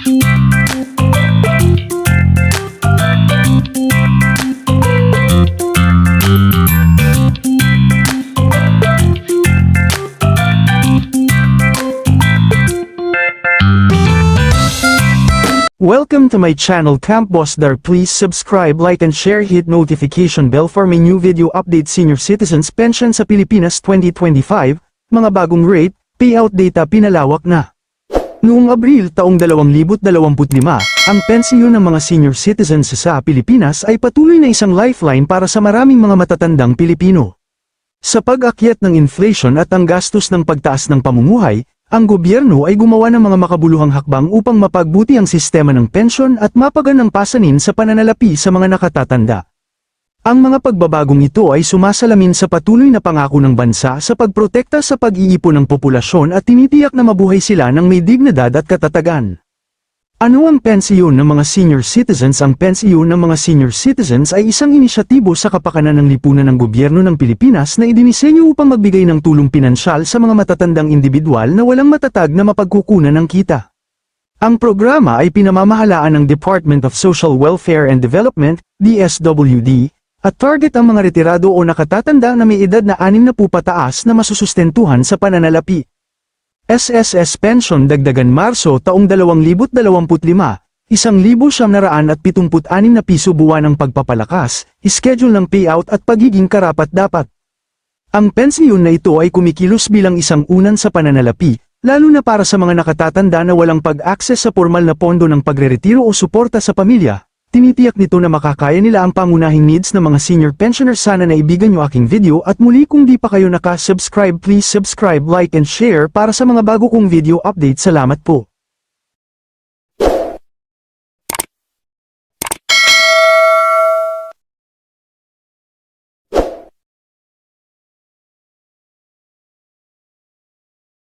Welcome to my channel Camp Boss Dar. Please subscribe, like and share hit notification bell for my new video update Senior Citizens Pension sa Pilipinas 2025, mga bagong rate, payout data pinalawak na. Noong Abril taong 2025, ang pensyon ng mga senior citizens sa Pilipinas ay patuloy na isang lifeline para sa maraming mga matatandang Pilipino. Sa pag-akyat ng inflation at ang gastos ng pagtaas ng pamumuhay, ang gobyerno ay gumawa ng mga makabuluhang hakbang upang mapagbuti ang sistema ng pensyon at mapaganang pasanin sa pananalapi sa mga nakatatanda. Ang mga pagbabagong ito ay sumasalamin sa patuloy na pangako ng bansa sa pagprotekta sa pag-iipon ng populasyon at tinitiyak na mabuhay sila ng may dignidad at katatagan. Ano ang pensiyon ng mga senior citizens? Ang pensiyon ng mga senior citizens ay isang inisyatibo sa kapakanan ng lipunan ng gobyerno ng Pilipinas na idinisenyo upang magbigay ng tulong pinansyal sa mga matatandang individual na walang matatag na mapagkukunan ng kita. Ang programa ay pinamamahalaan ng Department of Social Welfare and Development, DSWD, at target ang mga retirado o nakatatanda na may edad na 60 pataas na masusustentuhan sa pananalapi. SSS Pension dagdagan Marso taong 2025, 1,776 na piso buwan ng pagpapalakas, schedule ng payout at pagiging karapat-dapat. Ang pensiyon na ito ay kumikilos bilang isang unan sa pananalapi, lalo na para sa mga nakatatanda na walang pag-access sa formal na pondo ng pagreretiro o suporta sa pamilya. Tinitiyak nito na makakaya nila ang pangunahing needs ng mga senior pensioners sana na ibigan nyo aking video at muli kung di pa kayo naka-subscribe please subscribe like and share para sa mga bago kong video update salamat po.